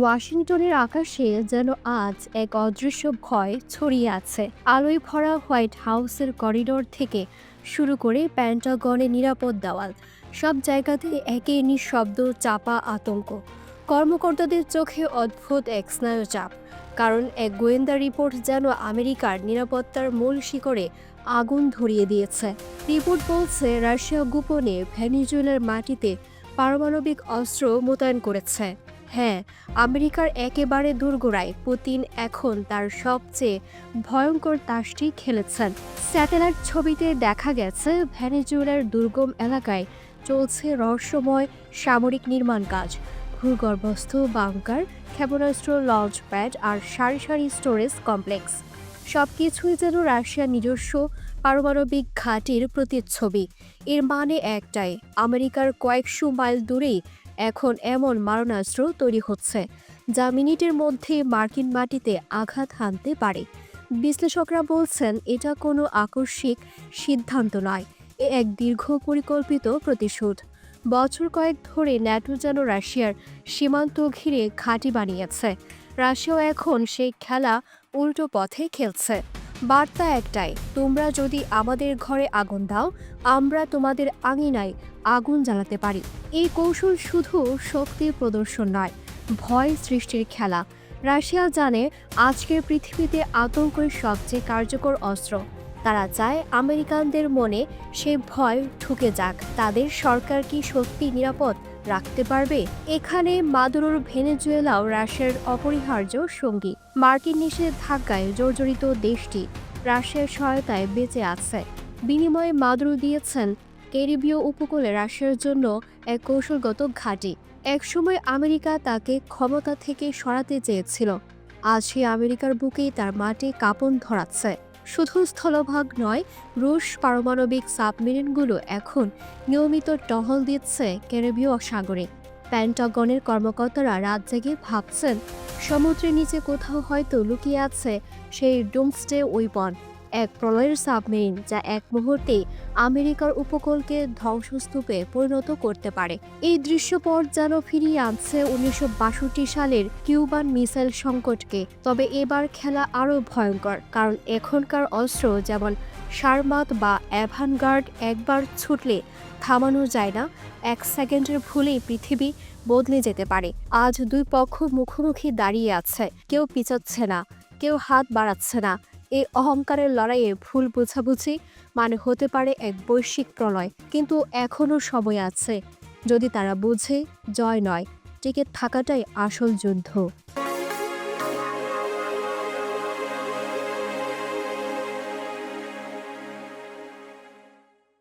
ওয়াশিংটনের আকাশে যেন আজ এক অদৃশ্য ভয় ছড়িয়ে আছে। আলোয় ভরা হোয়াইট হাউসের করিডোর থেকে শুরু করে প্যান্টাগনের নিরাপদ দেওয়াল, সব জায়গাতে একে নিঃশব্দ চাপা আতঙ্ক। কর্মকর্তাদের চোখে অদ্ভুত এক স্নায়ুচাপ, কারণ এক গোয়েন্দা রিপোর্ট যেন আমেরিকার নিরাপত্তার মূল শিকড়ে আগুন ধরিয়ে দিয়েছে। রিপোর্ট বলছে, রাশিয়া গোপনে ভেনিজুয়েলার মাটিতে পারমাণবিক অস্ত্র মোতায়েন করেছে। হ্যাঁ আমেরিকার একেবারে দুর্গোড়ায় পুতিন এখন তার সবচেয়ে ভয়ঙ্কর তাসটি খেলেছেন। স্যাটেলাইট ছবিতে দেখা গেছে ভেনেজুয়েলার দুর্গম এলাকায় চলছে রহস্যময় সামরিক নির্মাণ কাজ। ভূগর্ভস্থ বাংকার, ক্ষেপণাস্ত্র লঞ্চ প্যাড আর সারি সারি স্টোরেজ কমপ্লেক্স। সব কিছুই যেন রাশিয়ার নিজস্ব পারমাণবিক ঘাঁটির প্রতিচ্ছবি। এর মানে একটাই, আমেরিকার কয়েকশো মাইল দূরেই এখন এমন মারণাস্ত্র তৈরি হচ্ছে, যা মিনিটের মধ্যে মার্কিন মাটিতে আঘাত হানতে পারে। বিশ্লেষকরা বলছেন, এটা কোনো আকস্মিক সিদ্ধান্ত নয়, এ এক দীর্ঘ পরিকল্পিত প্রতিশোধ। বছর কয়েক ধরে ন্যাটো যেন রাশিয়ার সীমান্ত ঘিরে ঘাঁটি বানিয়েছে। রাশিয়াও এখন সেই খেলা উল্টো পথে খেলছে। বার্তা একটাই, তোমরা যদি আমাদের ঘরে আগুন দাও, আমরা তোমাদের আঙিনায় আগুন জ্বালাতে পারি। এই কৌশল শুধু শক্তির প্রদর্শন নয়, ভয় সৃষ্টির খেলা। রাশিয়া জানে আজকের পৃথিবীতে আতঙ্কের সবচেয়ে কার্যকর অস্ত্র। তারা চায় আমেরিকানদের মনে সে ভয় ঢুকে যাক। তাদের সরকার কি সত্যি নিরাপদ? রাখতে পারবে? এখানে মাদুরোর ভেনেজুয়েলাও রাশিয়ার অপরিহার্য সঙ্গী। মার্কিন নিষেধাজ্ঞায় জর্জরিত দেশটি রাশিয়ার সহায়তায় বেঁচে আছে। বিনিময়ে মাদুরো দিয়েছেন ক্যারিবীয় উপকূলে রাশিয়ার জন্য এক কৌশলগত ঘাঁটি। একসময় আমেরিকা তাকে ক্ষমতা থেকে সরাতে চেয়েছিল। আজ সে আমেরিকার বুকেই তার মাটি কাঁপন ধরাচ্ছে। শুধু স্থলভাগ নয়, রুশ পারমাণবিক সাবমেরিনগুলো এখন নিয়মিত টহল দিচ্ছে ক্যারিবীয় সাগরে। প্যান্টাগনের কর্মকর্তারা রাত জেগে ভাবছেন, সমুদ্রের নিচে কোথাও হয়তো লুকিয়ে আছে সেই ডোমস্টে ওইপন এক প্রলয়ের সাবমেরিন যা এক মুহূর্তে আমেরিকার উপকূলকে ধ্বংসস্তূপে পরিণত করতে পারে। এই দৃশ্যপট যেন ফিরিয়ে আনছে উনিশশো সালের কিউবান মিসাইল সংকটকে, তবে এবার খেলা আরও ভয়ঙ্কর, কারণ এখনকার অস্ত্র যেমন সারমাত বা অ্যাভানগার্ড একবার ছুটলে থামানো যায় না, এক সেকেন্ডের ভুলেই পৃথিবী বদলে যেতে পারে। আজ দুই পক্ষ মুখোমুখি দাঁড়িয়ে আছে, কেউ পিছাচ্ছে না, কেউ হাত বাড়াচ্ছে না এই অহংকারের লড়াইয়ে ভুল বোঝাবুঝি মানে হতে পারে এক বৈশ্বিক প্রলয়, কিন্তু এখনও সময় আছে। যদি তারা বুঝে, জয় নয়, টিকে থাকাটাই আসল যুদ্ধ।